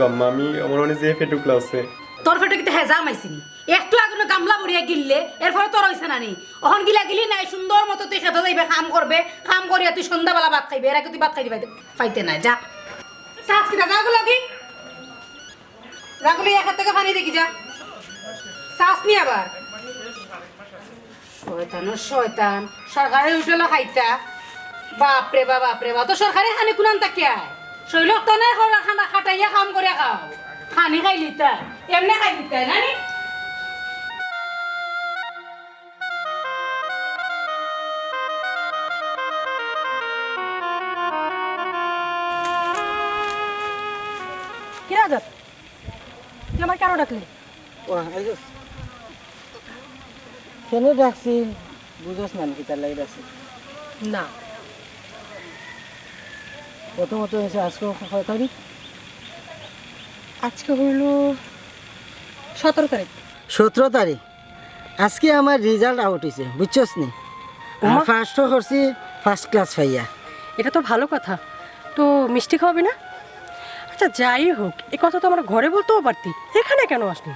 কাম গম্মা আমি আমার মনে যে তোর কিন্তু হেজা একটু আগে গামলা গিললে তোর হইছে না নি। অহন গিলা গিলি নাই, সুন্দর মতো তুই খেতে যাইবে, কাম করবে, কাম করিয়া তুই সন্ধ্যাবেলা ভাত খাইবে তুই ভাত পাইতে নাই, যা। কি এক থেকে পানি দেখি, যা। চাষ নি আবার। শয়তান শয়তান। সরকারের খাইতা। বাপরে বা বাপরে বা, তো সরকারি খানি কুলান তাকিয়া শৈলক তো নাই খাওয়া খানা খাটাইয়া কাম করে খাও। খানি খাই লিতা এমনি খাই লিতা নানি কিরা তুই আমার কেন ডাকলি? কেন ডাকছি বুঝোস না কি তার লাগে ডাকছি না। প্রথমত হয়েছে আজকে কয় তারিখ? আজকে হইল সতেরো তারিখ। সতেরো তারিখ। আজকে আমার রেজাল্ট আউট হয়েছে বুঝছস নি। ফার্স্টও করছি ফার্স্ট ক্লাস পাইয়া এটা তো ভালো কথা। তো মিষ্টি খাওয়াবি না? আচ্ছা যাই হোক এ কথা তো আমরা ঘরে বলতেও পারতি। এখানে কেন আসলি?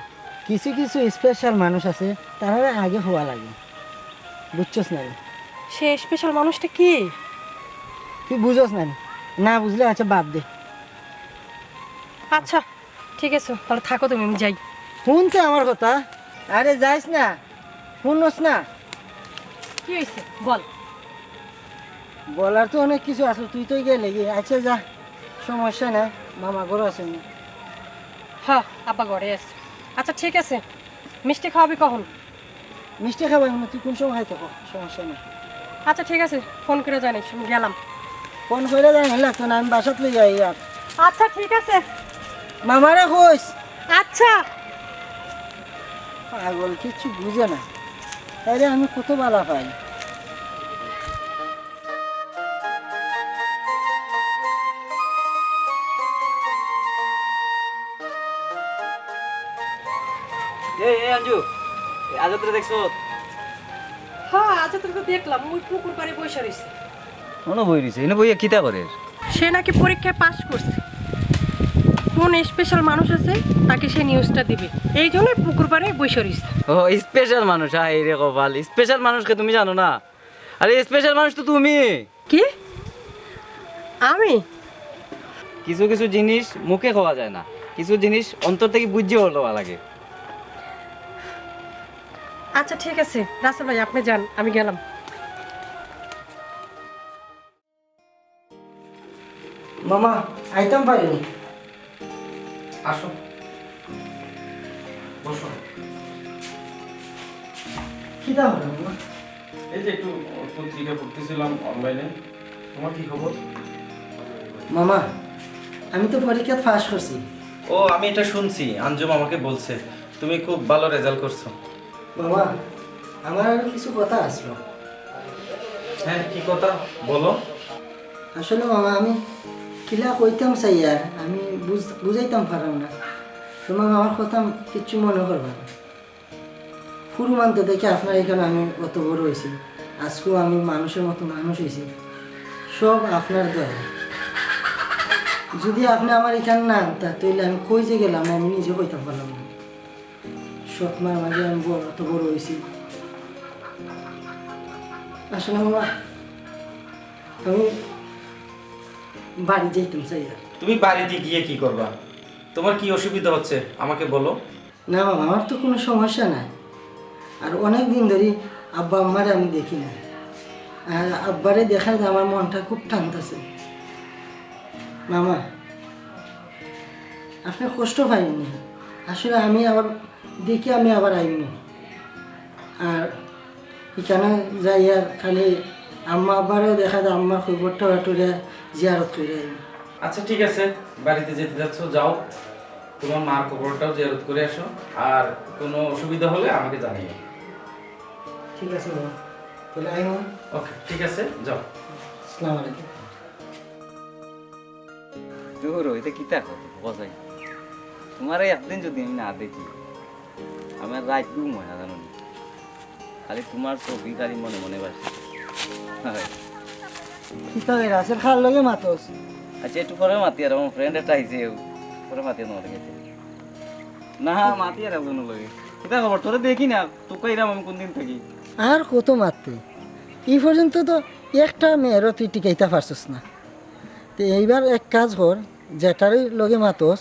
কিছু কিছু স্পেশাল মানুষ আছে তারা আগে হওয়া লাগে। বুঝছস না? সে স্পেশাল মানুষটা কি? তুই বুঝোস না? না বুঝলে আচ্ছা বাদ দে। আচ্ছা ঠিক আছে তাহলে থাকো তুমি আমি যাই। শুনতে আমার কথা? আরে যাইস না শুনোস না। কি হয়েছে? বল। বলার তো অনেক কিছু আছে তুই তো গেলে গিয়ে। আচ্ছা যা সমস্যা না মামা ঘর আছে না। হ্যাঁ আপা ঘরে আছে। আচ্ছা ঠিক আছে মিষ্টি খাওয়াবি কখন? মিষ্টি খাবার তুই কোন সময় খাইতে? সমস্যা নেই। আচ্ছা ঠিক আছে ফোন করে জানিস আমি গেলাম। ফোন করে যাই লাগতো না আমি বাসাত লই যাই আর। আচ্ছা ঠিক আছে। মামারে কইস। আচ্ছা। পাগল কিছু বুঝে না। তাইলে আমি কত বালা পাই। এই এই আঞ্জু আজ তোরা দেখছ? হ্যাঁ আচ্ছা তোকে দেখলাম ওই পুকুর পাড়ে বসে রয়েছে মনে বই দিছে এনে বইয়া কিতা করে? সে নাকি পরীক্ষায় পাশ করছে। কোন স্পেশাল মানুষ আছে তাকে সে নিউজটা দিবে। এই জন্য পুকুর পাড়ে বসে রয়েছে ও স্পেশাল মানুষ এই রে কপাল। স্পেশাল মানুষকে তুমি জানো না? আরে স্পেশাল মানুষ তো তুমি। কি? আমি? কিছু কিছু জিনিস মুখে খাওয়া যায় না। কিছু জিনিস অন্তর থেকে বুঝিয়ে লওয়া লাগে। আচ্ছা ঠিক আছে। রাসেল ভাই আপনি যান আমি গেলাম। মামা আইতাম পারিনি আসো। বসো। কিতা হলো মামা? এই যে একটু পত্রিকা পড়তেছিলাম অনলাইনে তোমার কি খবর? মামা আমি তো পরীক্ষা ফার্স্ট করছি। ও আমি এটা শুনছি। আঞ্জুম আমাকে বলছে। তুমি খুব ভালো রেজাল্ট করছ। মামা আমার আরও কিছু কথা আসলো হ্যাঁ কি কথা? বলো। আসলে মামা আমি কিলা কইতাম চাই আর আমি বুঝ- বুঝাইতাম পারলাম না। তো মামা আমার কথা কিচ্ছু মনে করবা না। ফুরু মানতে দেখে আপনার এখানে আমি অত বড় হয়েছি। আজকেও আমি মানুষের মতো মানুষ হয়েছি। সব আপনার দয়া। যদি আপনি আমার এখানে না আনতা তাহলে আমি কই যে গেলাম, আমি নিজে কইতাম পারলাম না। সৎ মার মাঝে আমি অত বড় হয়েছি। আসলে আমি বাড়ি চাই আর। তুমি বাড়িতে গিয়ে কি করবা? তোমার কি অসুবিধা হচ্ছে? আমাকে বলো। না মামা আমার তো কোনো সমস্যা নাই। আর অনেক দিন ধরে আব্বা আম্মারে আমি দেখি না আর আব্বারে দেখার আমার মনটা খুব টানতেছে। মামা আপনি কষ্ট পাইনি। আসলে আমি আবার দেখি আমি আবার আইনি। আর এখানে যাই আর খালি আম্মা আব্বারেও দেখা যায় আম্মার খবরটা টুরে জিয়ারত করে আইনি আচ্ছা ঠিক আছে। বাড়িতে যেতে যাচ্ছ যাও। তোমার মার খবরটাও জেরত করে আসো। আর কোনো অসুবিধা হলে আমাকে জানিও। ঠিক আছে মামা তাহলে আই ওকে ঠিক আছে। যাও। আসসালামু আলাইকুম। দূর হইতে কিতা করো বসাই তোমার একদিন যদি আমি না দেখি আমার রাত ঘুম হয় না জানো? খালি তোমার ছবি খালি মনে মনে বাসে। হয়। লগে মাতোস। আচ্ছা একটু পরে মাতি আর আমার ফ্রেন্ড একটা আইছে তোরে মাতি নলে গেছে না মাতি আর একজন লগে। কিতা খবর তোরে দেখি না তোকে এরাম আমি কোনদিন থাকি। আর কত মারতে? এই পর্যন্ত তো একটা মেয়েরও তুই টিকাইতে পারছিস না। তো এইবার এক কাজ কর যেটারই লগে মাতস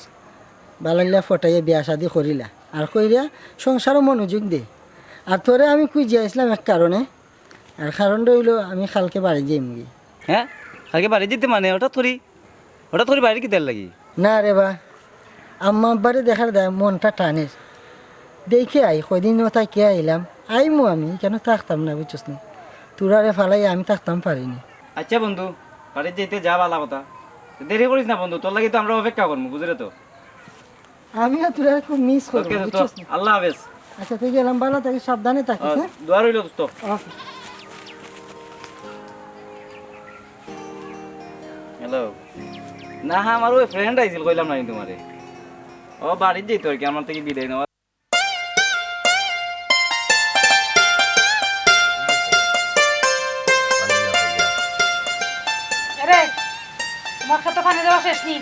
বালাইলা ফটাইয়া বিয়া শাদি করিলা। আর কইরা সংসারও মনোযোগ দে। আর তোরে আমি কুই যাইছিলাম এক কারণে। আর কারণটা হইল আমি খালকে বাড়ি যাই মুগি হ্যাঁ? কালকে বাড়ি যেতে মানে ওটা থরি। ওটা থরি বাড়ি কিতার লাগি? না রে বা আম্মা আব্বারে দেখার দেয় মনটা টানের দেখে আই কদিন তাই কে আইলাম। আইমু আমি কেন থাকতাম না বুঝছিস না? তোরারে ফালাই আমি থাকতাম পারিনি। আচ্ছা বন্ধু বাড়ি যেতে যা ভালো কথা। দেরি করিস না বন্ধু তোর লাগি তো আমরা অপেক্ষা করব বুঝলে তো? আমিও তোরা খুব মিস করব বুঝছিস আল্লাহ হাফেজ। আচ্ছা তুই গেলাম ভালো থাকি সাবধানে থাকিস হ্যাঁ? দোয়া রইল দোস্ত। হ্যালো। না হ্যাঁ আমার ওই ফ্রেন্ড আইছিল কইলাম না তোমারে। ও বাড়ি যেত আর কি আমার থেকে বিদায় নেওয়া। রে তোমার খেতে পানি দেওয়া শেষ নি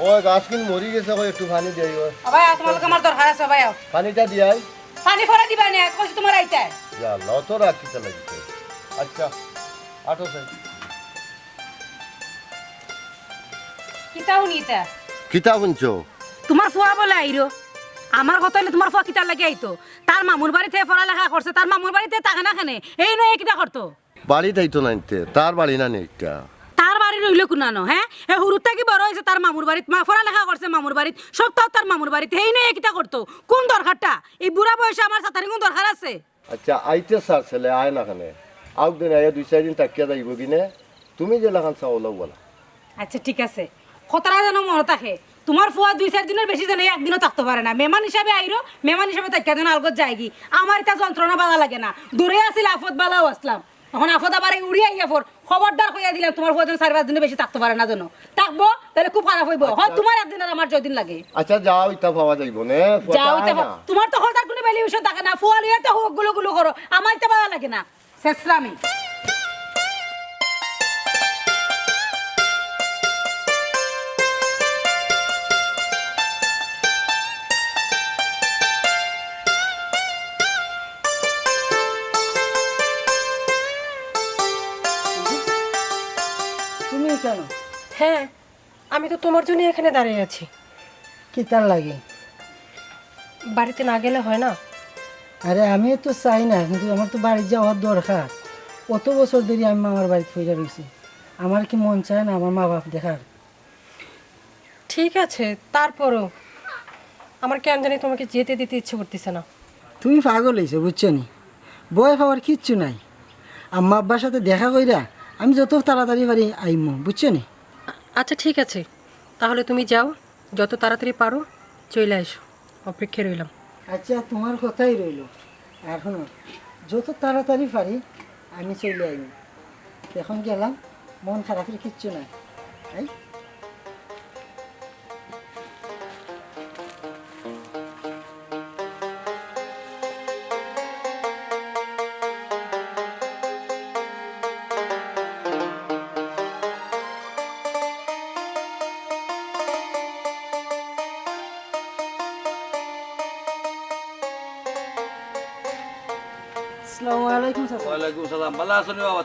ও গাছ কিন মরি গেছে কই একটু পানি দিয়াই ও ভাই তোমালোকে আমার দরকার আছে ভাই পানিটা দিয়াই পানি ফরা দিবা না কইছি তোমার আইতে। যা আচ্ছা আটো সাই কিতা শুনছো? তোমার ফুয়া বলে আইরো আমার কথা হলে তোমার ফুয়া কিতার লাগে আইতো তার মামুর বাড়িতে পড়ালেখা করছে তার মামুর বাড়িতে থাকে না খানে এই নয় কিটা করতো বাড়ি তাইতো নাইতে তার বাড়ি না নেইটা তার বাড়ি রইল কুনানো হ্যাঁ এ হুরুর থেকে বড় হয়েছে তার মামুর বাড়িতে মা পড়ালেখা করছে মামুর বাড়িতে সব তো তার মামুর বাড়িতে এই নয় কিটা করতো কোন দরকারটা এই বুড়া বয়সে আমার সাঁতারি কোন দরকার আছে। আচ্ছা আইতে স্যার ছেলে আয় না খানে? আউক দিন আয়া দুই চার দিন তাকিয়া যাইব কিনে। তুমি যে লাগান বলা। আচ্ছা ঠিক আছে। কতটা যেন মনে থাকে। তোমার ফুয়া দুই চার দিনের বেশি যেন একদিনও থাকতে পারে না। মেমান হিসাবে আইরো মেমান হিসাবে তাকিয়া যেন আলগত যায়গি। আমার এটা যন্ত্রণা বালা লাগে না। দূরে আসিল আফত বালাও আসলাম। এখন আফত আবার উড়িয়ে আইয়া ফোর খবরদার কইয়া দিলাম তোমার ফুয়া যেন চার পাঁচ দিনের বেশি থাকতে পারে না যেন। থাকব তাহলে খুব খারাপ হইব। হয় তোমার একদিন আর আমার দিন লাগে। আচ্ছা যাও ইটা পাওয়া যাইব নে? যাও ইতা তোমার তো হঠাৎ কোনো ভ্যালুয়েশন থাকে না। ফুয়া লিয়ে তো হোকগুলো গুলো করো। আমার ইতা ভালো লাগে না। শেষরামি। হ্যাঁ আমি তো তোমার জন্য এখানে দাঁড়িয়ে আছি। কি তার লাগে? বাড়িতে না গেলে হয় না? আরে আমি তো চাই না কিন্তু আমার তো বাড়ি যাওয়ার দরকার। কত বছর ধরে আমি মামার বাড়িতে ফিরে রয়েছি। আমার কি মন চায় না আমার মা বাপ দেখার? ঠিক আছে তারপরও আমার কেন জানি তোমাকে যেতে দিতে ইচ্ছে করতেছে না। তুমি পাগল হয়েছো বুঝছ নি? বয় পাওয়ার কিচ্ছু নাই। আম্মা আব্বার সাথে দেখা কইরা আমি যত তাড়াতাড়ি পারি আইমো বুঝছ নি? আচ্ছা ঠিক আছে। তাহলে তুমি যাও, যত তাড়াতাড়ি পারো চলে এসো। অপেক্ষায় রইলাম। আচ্ছা তোমার কথাই রইল। এখনও যত তাড়াতাড়ি পারি, আমি চলে আইব। এখন গেলাম, মন খারাপের কিচ্ছু নাই।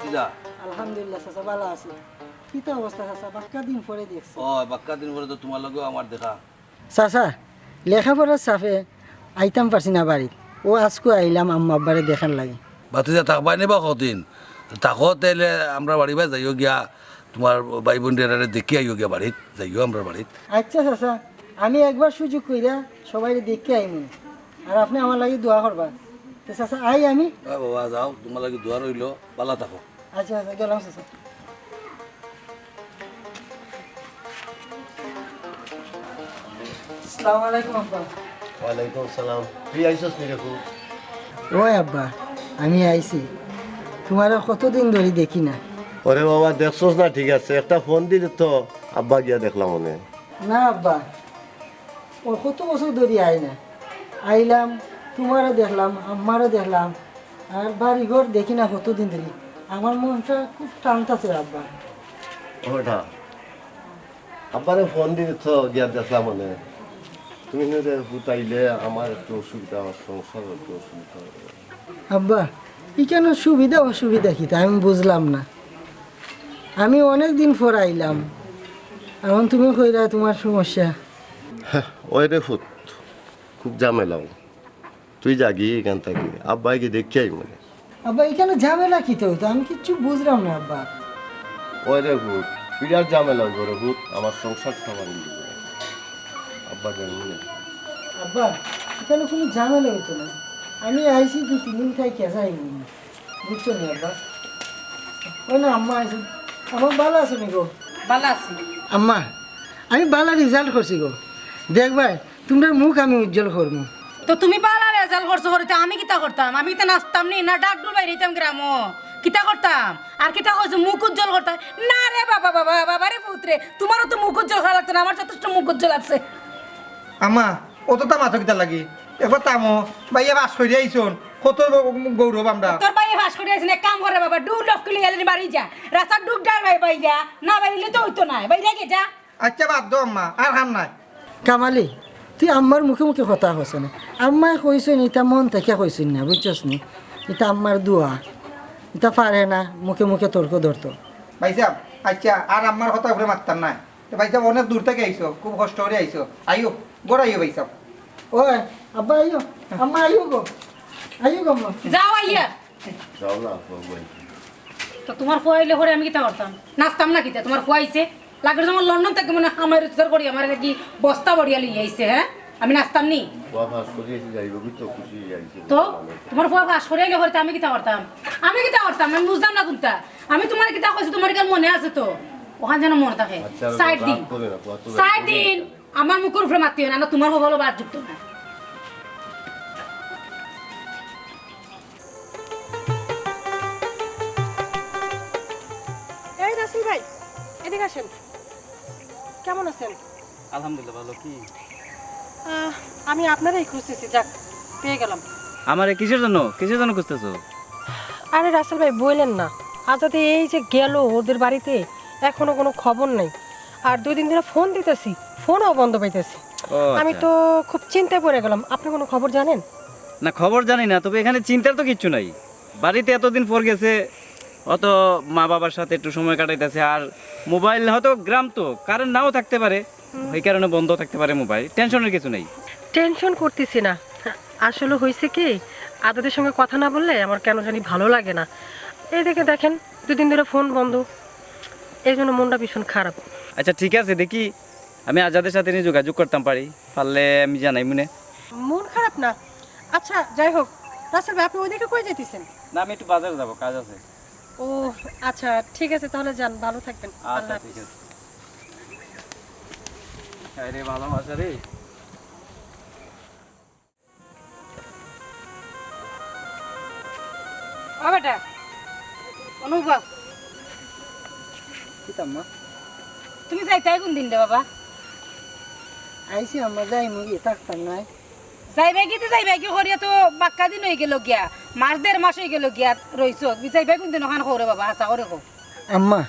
তিজা আলহামদুলিল্লাহ চাচা ভালো আছি। অবস্থা চাচা? বাক্কা দিন পরে দেখছি। ও বাক্কা দিন পরে তো তোমার লগেও আমার দেখা। চাচা লেখাপড়ার চাফে আইতাম পারছি না বাড়িত। ও আজকু আইলাম আম্মা আব্বারে দেখার লাগে। বাতিজা থাকবাই নিবা কদিন? থাকো তাইলে আমরা বাড়ি বাই যাইও গিয়া তোমার ভাই বোনদের দেখি আইও গিয়া বাড়িত যাইও আমরা বাড়িত। আচ্ছা চাচা আমি একবার সুযোগ কইরা সবাই দেখে আইমু। আর আপনি আমার লাগে দোয়া করবা। তো চাচা আই আমি। বাবা যাও তোমার লাগে দোয়া রইল ভালো থাকো। আচ্ছা আচ্ছা গেলাম চাচা আসসালামু আলাইকুম আব্বা। ওয়ালাইকুম সালাম। তুই আইসস নি রেখু ওই আব্বা আমি আইছি। তোমার কতদিন ধরে দেখি না। ওরে বাবা দেখছস না? ঠিক আছে একটা ফোন দিলে তো আব্বা গিয়া দেখলাম মনে না আব্বা ও কত বছর ধরে আই না। আইলাম তোমারও দেখলাম আমারও দেখলাম আর বাড়ি ঘর দেখি না কতদিন ধরে। আমার মনটা খুব টানতাছে আব্বা। ওটা আব্বারে ফোন দিয়েছ গিয়া দেখলাম মনে তুমি রে ফুটাইলে আমার একটু অসুবিধা আমার সংসার একটু অসুবিধা আব্বা কেন সুবিধা অসুবিধা কি তা আমি বুঝলাম না। আমি অনেক দিন পর আইলাম। এখন তুমি কইরা তোমার সমস্যা। ওই রে ফুট খুব ঝামেলাও তুই জাগি এখান থেকে। আব্বাইকে দেখি আই মানে আব্বা এখানে ঝামেলা কি তো? আমি কিচ্ছু বুঝলাম না আব্বা। ওই রে ভূত বিরাট ঝামেলাও করে ভূত আমার সংসার করে? আব্বা জানি না। আব্বা এখানে কোনো ঝামেলা হইতো না। আমি আইসি দু তিন দিন খাই কেসাই বুঝছ নি আব্বা? ওই না আম্মা আইসি আমার ভালো আছে নি গো? ভালো আছি। আম্মা আমি ভালো রেজাল্ট করছি গো। দেখবাই তোমার মুখ আমি উজ্জ্বল করব। তো তুমি পালা রেজাল্ট করছ করতে আমি কিতা করতাম? আমি তো নাচতাম নি না ডাক ডুল বাইরে হইতাম গ্রাম। কিতা করতাম? আর কিতা করছ মুখ উজ্জ্বল করতাম। না রে বাবা বাবা বাবা রে পুত্রে তোমারও তো মুখ উজ্জ্বল খাওয়া লাগতো না আমার যথেষ্ট মুখ উজ্জ্বল আছে। আমা অত তা মাথা কিতা লাগি? একবার তামো বাইয়া বাস করে আইসন কত গৌরব আমরা। তোর বাইরে বাস করে আসলে এক কাম করে বাবা ডুল লফ কিলে গেলে বাড়ি যা। রাস্তার ডুব ডাল ভাই বাই যা না বাইরে তো হইতো না বাইরে গে যা। আচ্ছা বাদ দো আম্মা আর হাম নাই। কামালি তুই আম্মার মুখে মুখে কথা হচ্ছে না। আম্মায় কইসুন এটা মন থেকে কইসুন না বুঝছস নি? এটা আম্মার দোয়া। এটা পারে না মুখে মুখে তর্ক ধরতো। ভাইসাব আচ্ছা আর আম্মার কথা করে মারতাম নাই তো ভাইসাব অনেক দূর থেকে আইসো খুব কষ্ট করে আইসো আইও গোড় আইও ভাইসাব ওই আব্বা আইও আম্মা আইও গো। আইও গো আম্মা। যাও আইয়া। যাও না তো তোমার ফুয়াইলে পরে আমি কিতা করতাম? নাচতাম না কিতা? তোমার ফুয়াইছে লাগবে যেমন লন্ডন থেকে মনে আমার উত্তর করি আমার কি বস্তা বড়িয়া লিয়ে আইছে হ্যাঁ আমি নাচতাম নি? বাবা করিয়েছি যাইব তো খুশি যাইছি তো তোমার ফুয়া ফাঁস করে আইলে পরে আমি কিতা করতাম আমি কিতা করতাম আমি বুঝতাম না কোনটা? আমি তোমার কিতা কইছি তোমার কাল মনে আছে তো? ওখানে যেন মনে থাকে। সাইড দিন সাইড দিন আমার মুখের উপরে মারতে না না তোমার হবলো বাদ যুক্ত না এই রাসেল ভাই এদিকে আসেন। কেমন আছেন? আলহামদুলিল্লাহ ভালো। কি? আমি আপনারাই খুঁজতেছি যাক পেয়ে গেলাম। আমার কিসের জন্য? কিসের জন্য খুঁজতেছো? আরে রাসেল ভাই বললেন না। আজাতে এই যে গেল ওদের বাড়িতে এখনও কোনো খবর নেই। আর দুই দিন ধরে ফোন দিতেছি ফোনও বন্ধ পাইতেছি। আমি আচ্ছা। তো খুব চিন্তায় পড়ে গেলাম আপনি কোনো খবর জানেন? না খবর জানি না তবে এখানে চিন্তার তো কিচ্ছু নাই। বাড়িতে এতদিন পর গেছে অত মা বাবার সাথে একটু সময় কাটাইতেছে আর মোবাইল হয়তো গ্রাম তো কারেন্ট নাও থাকতে পারে। ওই কারণে বন্ধ থাকতে পারে মোবাইল টেনশনের কিছু নেই। টেনশন করতেছি না। আসলে হয়েছে কি আদাদের সঙ্গে কথা না বললে আমার কেন জানি ভালো লাগে না। এই দেখে দেখেন দুদিন ধরে ফোন বন্ধ। এই জন্য মনটা ভীষণ খারাপ। আচ্ছা ঠিক আছে দেখি। আমি আজাদের সাথে নিয়ে যোগাযোগ করতাম পারি পারলে আমি জানাই মনে। মন খারাপ না? আচ্ছা যাই হোক রাসেল ভাই আপনি ওইদিকে কই যেতেছেন না আমি একটু বাজারে যাব কাজ আছে। ও আচ্ছা ঠিক আছে তাহলে যান ভালো থাকবেন। আচ্ছা হাফেজ। ঠিক আছে। আরে ভালোবাসা রে। ও বেটা অনুভব কিতাম্মা। তুমি যাইতাই কোন দিন রে বাবা। আইসি আম্মা যাই মুগি থাকতাম নাই যাইবে কি যাইবে? কি করিয়া তো বাক্কা দিন হয়ে গেল গিয়া। মাস দেড় মাস হয়ে গেল গিয়া রইছ যাইবে কোন দিন ওখান করে বাবা হাসা করে কো আম্মা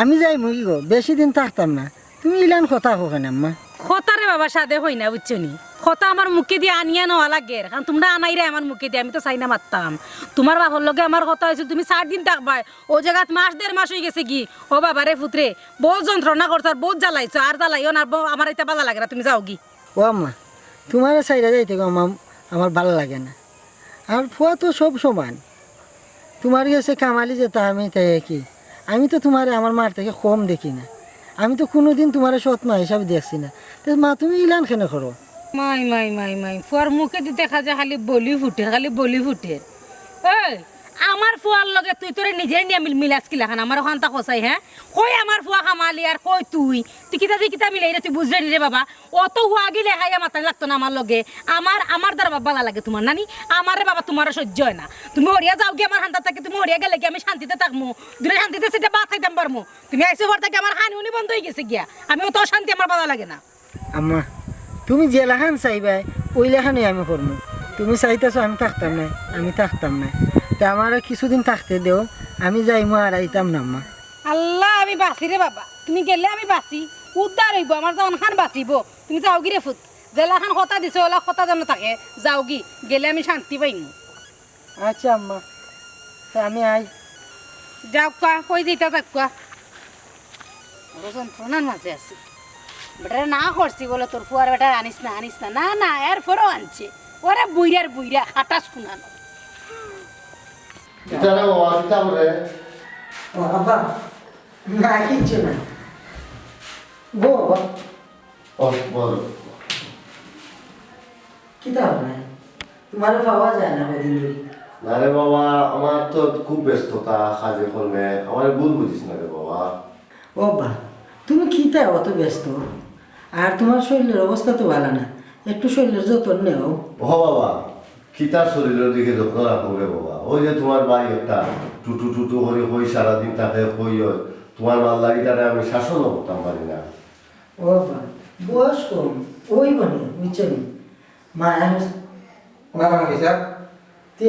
আমি যাই মুগি গো বেশি দিন থাকতাম না। তুমি ইলান কথা হোকেন আম্মা। খতারে বাবা সাদে হই না বুঝছ নি? খতা আমার মুখে দিয়ে আনিয়া নেওয়া লাগে। কারণ তোমরা আনাই রে আমার মুখে দিয়ে আমি তো চাই না মারতাম তোমার বাবার লগে আমার কথা তুমি চার দিন থাকবাই। ও জায়গাত মাস দেড় মাস হয়ে গেছে কি? ও বাবা রে পুত্রে বহুত যন্ত্রণা করছ আর বহুত জ্বালাইছো আর জ্বালাইও না আমার এটা ভালো লাগে না তুমি যাও কি? ও আম্মা। তোমার সাইডে যাইতে আমার আমার ভালো লাগে না। আর ফুয়া তো সব সমান। তোমার কাছে কামালি যেতা আমি তাই কি? আমি তো তোমার, আমার মার থেকে কম দেখি না। আমি তো কোনো দিন তোমার সৎ মা হিসাবে দেখছি না। তো মা, তুমি ইলান কেন করো? মাই মাই মাই মাই, ফুয়ার মুখে দেখা যায় খালি বলি ফুটে, খালি বলি ফুটে। এই আমার ফুয়ার লগে তুই তোরে নিজে নিয়ে মিল মিলাস কি লাখান আমার ওখান তা কসাই হ্যাঁ? কই আমার ফুয়া কামালি আর কই তুই? তুই কিতা তুই কিতা মিলাই রে তুই বুঝলে রে বাবা। অত হুয়া গিলে হাইয়া মাথায় লাগতো না আমার লগে। আমার আমার দ্বারা বাবা লাগে তোমার নানি? আমার বাবা তোমার সহ্য হয় না। তুমি হরিয়া যাও কি আমার হান্তা থাকে, তুমি হরিয়া গেলে কি আমি শান্তিতে থাকব দূরে শান্তিতে সেটা বাদ খাইতাম পারমু তুমি আইসে ঘর থেকে আমার হানি উনি বন্ধ হয়ে গেছে গিয়া। আমি অত শান্তি আমার ভালো লাগে না। আম্মা, তুমি যে লেখান চাইবাই, ওই লেখানই আমি করব তুমি চাইতেছো, আমি থাকতাম না আমি থাকতাম না তা আমার কিছুদিন থাকতে দেও। আমি যাইমো আর আইতাম না আম্মা আল্লাহ আমি বাঁচি রে বাবা। তুমি গেলে আমি বাঁচি। উদ্ধার হইব আমার যখন খান বাঁচিব। তুমি যাও গিরে ফুট জেলা খান কথা দিছে ওলা কথা যেন থাকে যাও গি। গেলে আমি শান্তি পাইম। আচ্ছা আম্মা। তা আমি আই। যাও কোয়া কই দিতা যাক বড় যন্ত্রণার মাঝে আছি। বেটারে না করছি বলে তোর ফুয়ার বেটার আনিস না আনিস না। না না এর ফরও আনছে। ওরে বুইরার বুইরা খাটাস শুনানো। এটা না বাবা কিতা বলে ও আব্বা না কিচ্ছু না বো বাবা ও বল কিতা হবে তোমার পাওয়া যায় না কদিন না রে বাবা আমার তো খুব ব্যস্ততা কাজে কর্মে আমার ভুল বুঝিস না রে বাবা ও বা তুমি কিতা অত ব্যস্ত আর তোমার শরীরের অবস্থা তো ভালো না একটু শরীরের যত্ন নেও ও বাবা কিতার শরীরের দিকে যত্ন রাখো রে বাবা। ওই যে তোমার ভাই একটা টুটু টুটু হরি হই সারাদিন তাকে হই হয় তোমার মাল্লারিটারে আমি শাসনও করতাম পারি না। ও বয়স কম ওই মানে বুঝছেন মা আমি বাবা হিসাব তুই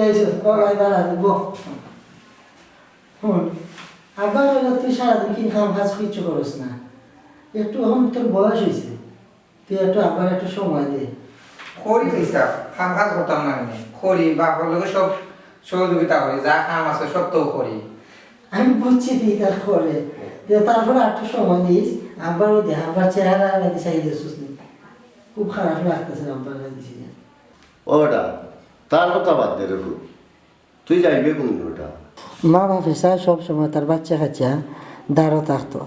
ভাই বাড়া দিব হুন আবার হইল তুই সারাদিন কিন খাম কাজ কিচ্ছু করিস না। একটু এখন তোর বয়স হয়েছে তুই একটু আবার একটু সময় দে। খড়ি হিসাব খাম কাজ করতাম না আমি। খড়ি বা লগে সব সহযোগিতা করি যা কাম আছে সব তো করি। আমি বুঝছি তার করে যে তারপরে একটু সময় দিস আবার ওই দেহ আবার চেহারা আলাদা চাই দিয়েছিস খুব খারাপ লাগতেছে আব্বার দিছি ও বেটা তার কথা বাদ দে রে ফুল তুই যাইবে কোন ওটা? মা বাপে চায় সব সময় তার বাচ্চা কাচ্চা দাঁড়ো থাকতো।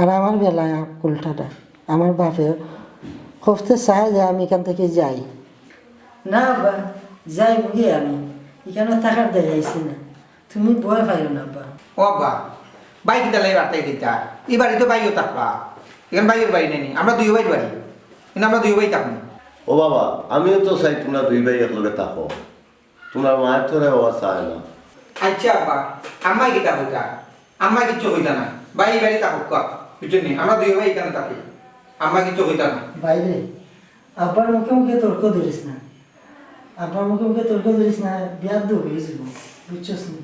আর আমার বেলায় উল্টাটা আমার বাপে হফতে চায় যে আমি এখান থেকে যাই। না বা যাই বুঝি আমি এখানে থাকার দেখাইছি না তুমি ভয় পাইও না বা ও আব্বা বাই কিতা লাই বার্তাই দিতা এই বাড়ি তো বাইও থাকবা এখানে বাইয়ের বাড়ি নেই আমরা দুই ভাই বাড়ি কিন্তু আমরা দুই ভাই থাকব ও বাবা আমিও তো চাই তোমরা দুই ভাই একলগে থাকো তোমার মায়ের তোরে বাবা চায় না আচ্ছা আব্বা আম্মাই কিতা হইতা আম্মা কিচ্ছু হইতা না বাই বাড়ি থাকুক কা বুঝছেন আমরা দুই ভাই এখানে থাকি আম্মা কিচ্ছু হইতা না বাইরে আব্বার মুখে মুখে তর্ক ধরিস না আব্বার মুখে মুখে তর্ক ধরিস না বিয়ার দু হয়ে যাব বুঝছস না?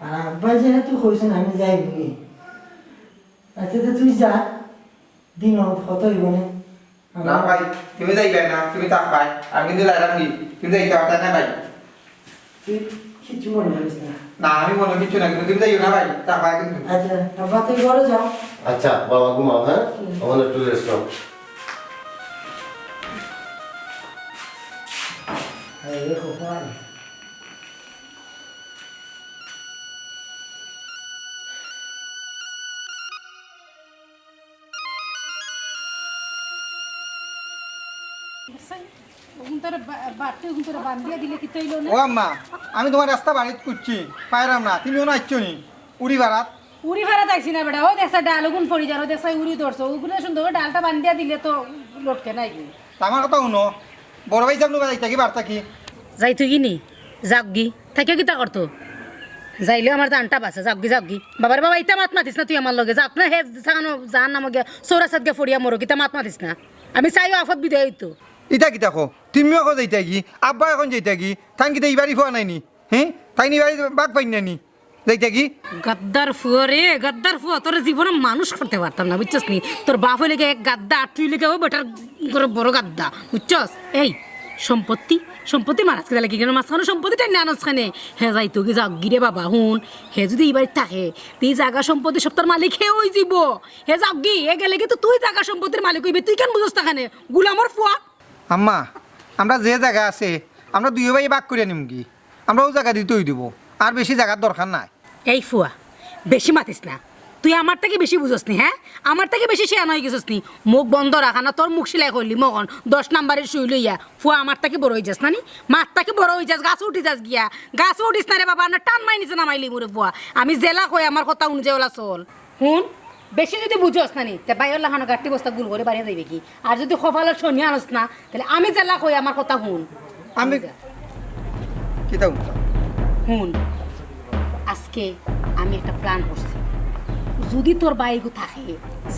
আর আব্বা যেহেতু কইছেন আমি যাই বুঝি আচ্ছা তো তুই যা দিন কত হইব না। না ভাই তুমি যাইবে না তুমি থাক ভাই আমি কিন্তু লাইলাম কি তুমি যাইতে পারতা না ভাই। তুই কিছু মনে করিস না। না আমি মনে কিছু না কিন্তু তুমি না ভাই থাক ভাই কিন্তু। আচ্ছা আব্বা তুই ঘরে যাও। আচ্ছা বাবা ঘুমাও হ্যাঁ? আমার একটু রেস্ট নাও তৈল না ও আম্মা আমি তোমার রাস্তা বাড়িত করছি পাইরাম না তুমিও না আসছো নি? উড়ি বাড়াত। উড়ি ভাড়া যাইছি না বেটা। ও দেখছা ডাল ওগুন পড়ি যার ও দেখছা উড়ি ধরছো। ওগুলো সুন্দর করে ডালটা বান্ধিয়া দিলে তো লটকে নাই। কি আমার কথা শুনো বড় ভাই সাহেব যাইতা কি বার্তা কি যাই তুই কিনি যাক গি। থাকে কিতা করতো যাইলেও আমার জানটা বাসে যাক গি যাক গি। বাবার বাবা ইতা মাত মাতিস না তুই আমার লগে? যাক না হে জানো জান নাম গিয়া চৌরাসাত গিয়া ফড়িয়া মরো কিতা মাত মাতিস না? আমি চাইও আফত বিদায় হইতো ইটা কিতা কো? তুমিও এখন যাইতা কি আব্বা এখন যাইতা কি তাই কিতা ইবারি ফোয়া নাই নি? হ্যাঁ তাই নি বাড়ি বাঘ পাই না? নি যাইতা কি গাদ্দার ফুয়া রে গাদ্দার ফুয়া তোর জীবনে মানুষ করতে পারতাম না বুঝছস নি? তোর বাপ হইলে এক গাদ্দা আর তুই লেগে ও বেটার বড় গাদ্দা বুঝছস এই সম্পত্তি? সম্পত্তি মারাজ কে লাগি কেন? মাঝখানে সম্পত্তি টাইনে আনস খানে। হে যাই তো কি যাক গিরে বাবা হুন হে যদি এই বাড়িতে থাকে তুই জাগা সম্পত্তি সব তোর মালিক হে ওই যাব হে যাক গি এ গেলে কি তো তুই জাগা সম্পত্তির মালিক হইবে। তুই কেন বুঝস তাখানে? গুলামর ফুয়া। আম্মা আমরা যে জায়গা আছে আমরা দুই ভাই বাঘ করে নিম কি আমরা ও জায়গা দিতেই দিব। আর বেশি জায়গার দরকার নাই। এই ফুয়া বেশি মাতিস না। তুই আমার থেকে বেশি বুঝস নি হ্যাঁ? আমার থেকে বেশি শেয়ার হয়ে গেছিস নি মুখ বন্ধ রাখা না তোর মুখ সিলাই করলি মগন। দশ নাম্বারের শুই লইয়া ফুয়া আমার থেকে বড় হয়ে যাস না নি মার থেকে বড় হয়ে যাস গাছ উঠি যাস গিয়া। গাছ উঠিস না রে বাবা না টান মাই নিচে নামাইলি মুরে ফুয়া। আমি জেলা কই আমার কথা অনুযায়ী ওলা চল। হুন? বেশি যদি বুঝস না নি তে বাইর লাখানো গাঠি বস্তা গুল করে বাড়িয়ে যাইবে কি? আর যদি কপালের শনি আনস না তাহলে আমি জেলা কই আমার কথা হুন। আমি কিতা হুন? আজকে আমি একটা প্ল্যান করছি। যদি তোর বাইকও থাকে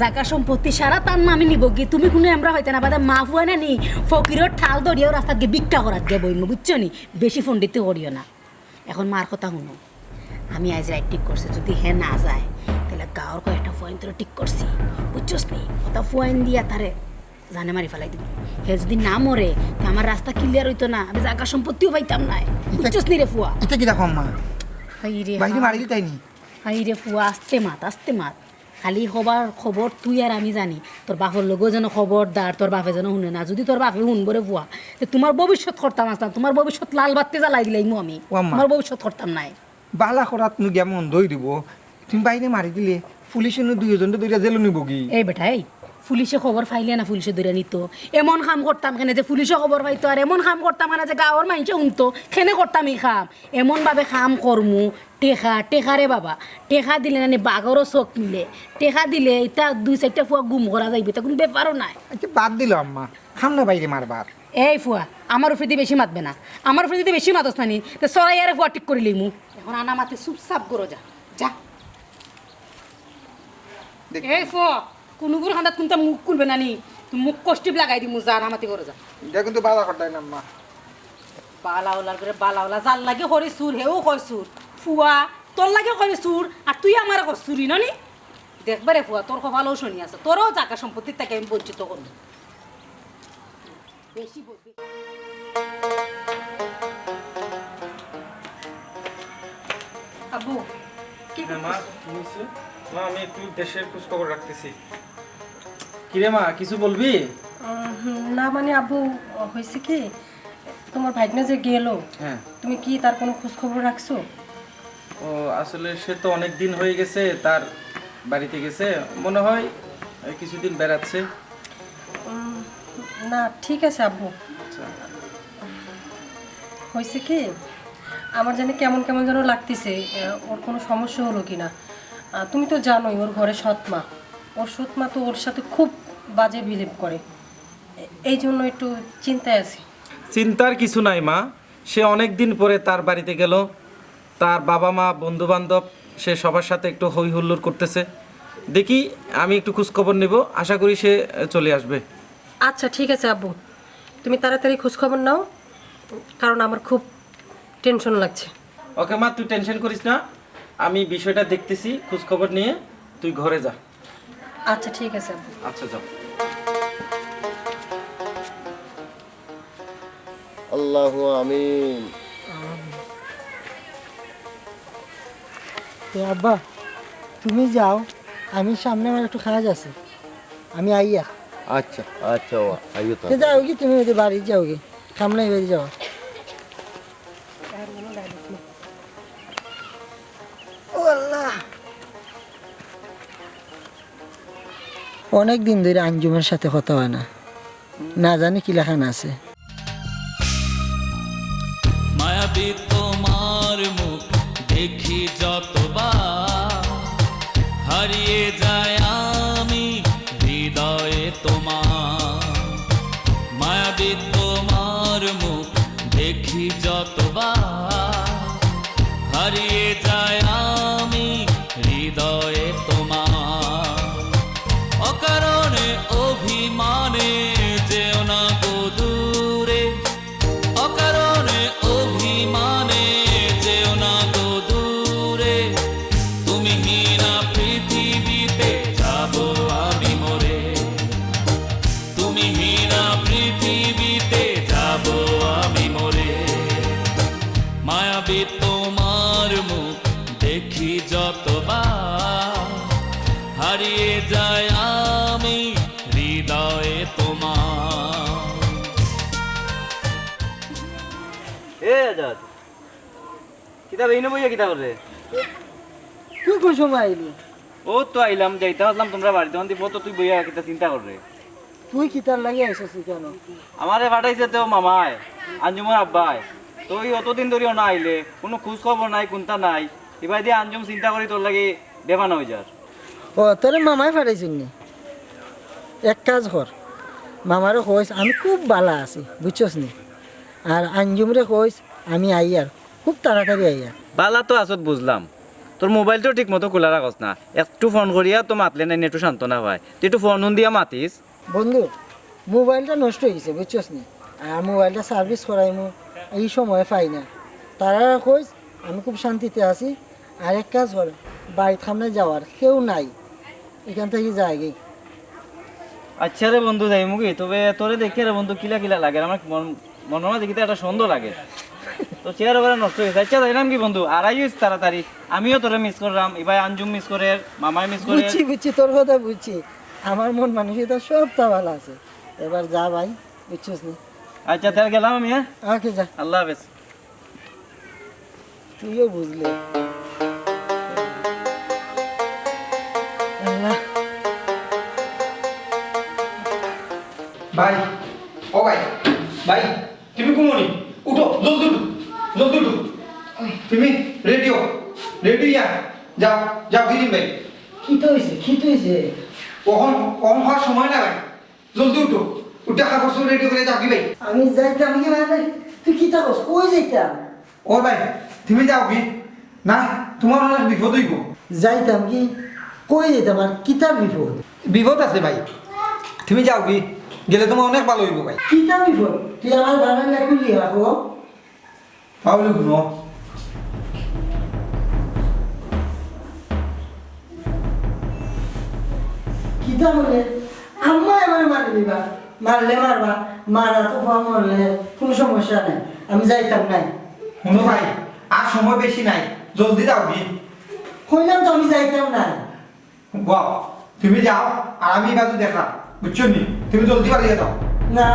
জাগা সম্পত্তি সারা তার নামে নিব গিয়ে তুমি কোনো আমরা হইতে না বাদা মা ফুয়া না নি ফকিরের ঠাল ধরিয়াও রাস্তাত গিয়ে ভিক্ষা করার দিয়ে বইম বুঝছ নি? বেশি ফন্ডিতে করিও না। এখন মার কথা শুনো। আমি আজ রাইট ঠিক করছি যদি হে না যায় তাহলে গাঁৱৰ কয়েকটা ফুয়াইন তোরা ঠিক করছি বুঝছস নি? ওটা ফুয়াইন দিয়া তারে জানে মারি ফেলাই দিবি। হে যদি না মরে তে আমার রাস্তা ক্লিয়ার হইতো না। আমি জায়গা সম্পত্তিও পাইতাম না বুঝছস নি রে ফুয়া এটা কি দেখো রে বাইরে হা। মারিলি তাই নি? হাই রে পুয়া আস্তে মাত আস্তে মাত। খালি খবর খবর তুই আর আমি জানি। তোর বাপের লগেও যেন খবরদার তোর বাপে যেন শুনে না। যদি তোর বাপে শুন বলে পুয়া যে তোমার ভবিষ্যৎ করতাম আসতাম তোমার ভবিষ্যৎ লাল বাত্তি জ্বালাই দিলাইমু আমি। আমার ভবিষ্যৎ করতাম নাই। বালা করাত নু মন দই দিব। তুমি বাইরে মারি দিলে পুলিশে নু দুইজন দুইটা জেলু নিব কি এই বেটা এই পুলিশে খবর পাইলে না পুলিশে ধরে নিত। এমন কাম করতাম কেনে যে পুলিশে খবর পাইতো আর এমন কাম করতাম কেনে যে গাঁৱৰ মানুষে শুনতো। খেনে করতাম এই কাম? এমন ভাবে কাম করমু টেকা টেকা রে বাবা। টেকা দিলে না বাঘরও চোখ মিলে। টেকা দিলে এটা দুই চারটা ফুয়া গুম করা যাইবে। তা কোনো ব্যাপারও নাই। আচ্ছা বাদ দিল আম্মা। খাম না বাইরে মারবার এই ফুয়া আমার উপরে দিয়ে বেশি মাতবে না। আমার উপরে যদি বেশি মাতস না নি তো সরাই আরে ফুয়া ঠিক করিলি মু এখন আনা মাতে চুপচাপ করো যা। যা। এই ফুয়া কোনোগুর খান্দাত কোনটা মুখ খুলবে না নি? মুখ কষ্টিপ লাগাই দিমু যা নামাতি করো যা। এটা কিন্তু বালা করতাই না আম্মা বালাওলার করে বালাওলা যার লাগে করে সুর হেও কয় সুর। ফুয়া তোর লাগে করে সুর আর তুই আমার কর সুরি ননি দেখবারে ফুয়া তোর কপালও শুনি আছে তোরও জায়গা সম্পত্তির তাকে আমি বঞ্চিত করব। বেশি বলবি। আব্বু কি হ্যাঁ, মা কি মা আমি একটু দেশের খোঁজ খবর রাখতেছি। কিরে মা কিছু বলবি? না মানে আব্বু হয়েছে কি? তোমার ভাইগনা যে গেল হ্যাঁ। তুমি কি তার কোনো খোঁজ খবর রাখছো? ও আসলে সে তো অনেক দিন হয়ে গেছে তার বাড়িতে গেছে। মনে হয় কিছুদিন বেড়াচ্ছে। না ঠিক আছে আব্বু। আচ্ছা। হয়েছে কি? আমার জানি কেমন কেমন যেন লাগতেছে ওর কোনো সমস্যা হলো কি না তুমি তো জানোই ওর ঘরে সৎমা ওর সৎমা তো ওর সাথে খুব বাজে বিলিভ করে। এই জন্য একটু চিন্তায় আছি। চিন্তার কিছু নাই মা। সে অনেক দিন পরে তার বাড়িতে গেল। তার বাবা মা বন্ধু বান্ধব সে সবার সাথে একটু হই হুল্লোড় করতেছে। দেখি আমি একটু খোঁজখবর নেব। আশা করি সে চলে আসবে। আচ্ছা ঠিক আছে আব্বু। তুমি তাড়াতাড়ি খোঁজখবর নাও কারণ আমার খুব টেনশন লাগছে। ওকে মা তুই টেনশন করিস না। আমি বিষয়টা দেখতেছি খোঁজখবর নিয়ে। তুই ঘরে যা। আচ্ছা ঠিক আছে আব্বু। আচ্ছা যাও। আল্লাহ আমিন। আব্বা তুমি যাও আমি সামনে আমার একটু কাজ আছে। আমি আইয়া। আচ্ছা আচ্ছা আইও তো তো যাও কি তুমি ওদের বাড়ি যাও কি সামনে বাড়ি যাও। অনেক দিন ধরে আঞ্জুমের সাথে কথা হয় না। না জানি কি লেখান আছে। হারিয়ে যায় আমি, হৃদয়ে তোমার। মায়াবী তোমার মুখ দেখি যতবার। হারিয়ে যায় আমি, হৃদয়ে তোমার। অকারণে অভিমানে কিতা বেইনে বইয়া কিতা করে তুই কোন সময় আইলি? ও তো আইলাম যাইতে আসলাম তোমরা বাড়িতে। তখন দিব তো তুই বইয়া কিতা চিন্তা করে। তুই কিতার লাগে এসেছি কেন? আমারে পাঠাইছে তো মামায় আঞ্জুমর আব্বাই তো এই অতদিন ধরেও না আইলে কোনো খোঁজ খবর নাই কোনটা নাই। এবার দিয়ে আঞ্জুম চিন্তা করি তোর লাগে বেমানা হয়ে যার। ও তোরে মামাই ফাটাইছিস নি? এক কাজ কর। মামারে কইস আমি খুব বালা আছি বুঝছস নি? আর আঞ্জুমরে কইস আমি আইয়ার। খুব তাড়াতাড়ি আইয়ার বালা তো আসত বুঝলাম। তোর মোবাইলটো ঠিক মতো খোলা রাখস না। একটু ফোন করিয়া তো মাতলে নাই একটু সান্ত্বনা হয়। তুই একটু ফোন দিয়া মাতিস বন্ধু মোবাইলটা নষ্ট হয়ে গেছে বুঝছস নি? আর মোবাইলটা সার্ভিস করাইমু এই সময় পাই না। তারা কইস আমি খুব শান্তিতে আছি। আর এক কাজ কর বাড়ির সামনে যাওয়ার কেউ নাই। এখান থেকে যায় গে আচ্ছা রে বন্ধু যাই মুগি। তবে তোরে দেখে রে বন্ধু কিলা কিলা লাগে। আমার মন- মনে হয় দেখিতে একটা সুন্দর লাগে। তো চেয়ার ওভারে নষ্ট হয়েছে আচ্ছা যাইলাম কি বন্ধু? আড়াই হয়েছে তাড়াতাড়ি। আমিও তোরে মিস করলাম। এবার আঞ্জুম মিস করে মামাই মিস করে। বুঝছি বুঝছি তোর কথা বুঝছি। আমার মন মানসিকতা সব তা ভালো আছে। এবার যা ভাই বুঝছিস নি? আচ্ছা তাহলে গেলাম আমি হ্যাঁ? ওকে যা। আল্লাহ হাফেজ। তুইও বুঝলি। ভাই ও ভাই ভাই তুমি কুমনি উঠো জলদি উঠো জলদি উঠো তুমি রেডিও রেডি ইয়া যাও যাও গিরিন ভাই কি তো হয়েছে কি তো হয়েছে কখন কখন হওয়ার সময় না ভাই জলদি উঠো উঠে কাগজ রেডি করে যাও কি ভাই আমি যাইতাম কি মানে তুই কি থাকস? কই যাইতাম? ও ভাই তুমি যাও কি না তোমার অনেক বিপদ হইব যাইতাম কি কই যেতাম আর কিতাব বিপদ? বিপদ আছে ভাই। তুমি যাও কি গেলে তোমার অনেক ভালো হইব ভাই। কি কিতাব বিপদ তুই আমার বাবার না খুলি রাখো। পাবলি শুনো কিতাব হলে আম্মা আমার মারি দিবা মারলে মারবা মারা তো পা মরলে কোনো সমস্যা নাই। আমি যাইতাম নাই। শুনো ভাই আর সময় বেশি নাই। জলদি যাও কি কইলাম তো আমি যাইতাম নাই। বাহ তুমি যাও আর আমি বাজু দেখা বুঝছ নি? তুমি জলদি বাড়িয়ে যাও। না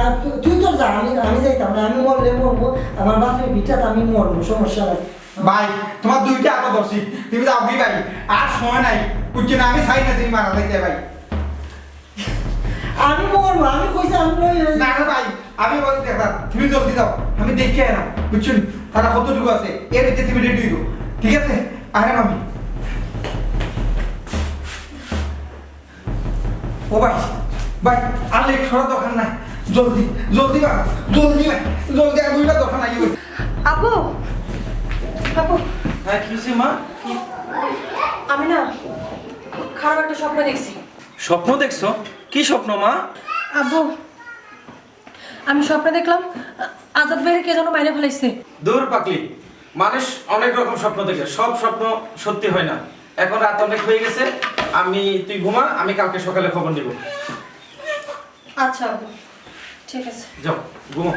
তুই তো যা আমি আমি যাইতাম না আমি মরলে মরবো আমার বাপের ভিটাতে আমি মরবো সমস্যা নাই। ভাই তোমার দুইটা আটো দর্শি তুমি যাও কি ভাই আর সময় নাই বুঝছ না আমি চাই না তুমি মারা যাইতে ভাই। আমি মরবো আমি কইছি আমি না না ভাই আমি বলি দেখা তুমি জলদি যাও আমি দেখে না বুঝছ তারা কতটুকু আছে এর এতে তুমি রেডি হইব ঠিক আছে? আরে আমি ও ভাই ভাই আর লেট করার দরকার নাই। জলদি জলদি ভাই জলদি ভাই জলদি আর দুইটা দরকার নাই ভাই আপু আপু। হ্যাঁ কি হয়েছে মা? আমি না খারাপ একটা স্বপ্ন দেখছি। স্বপ্ন দেখছ? কি স্বপ্ন মা? আব্বু আমি স্বপ্নে দেখলাম আজাদ ভাইয়ের কে যেন মাইনে ফেলাইছে। দূর পাকলি মানুষ অনেক রকম স্বপ্ন দেখে সব স্বপ্ন সত্যি হয় না। এখন রাত অনেক হয়ে গেছে আমি তুই ঘুমা আমি কালকে সকালে খবর নিব। আচ্ছা ঠিক আছে। যাও ঘুমো।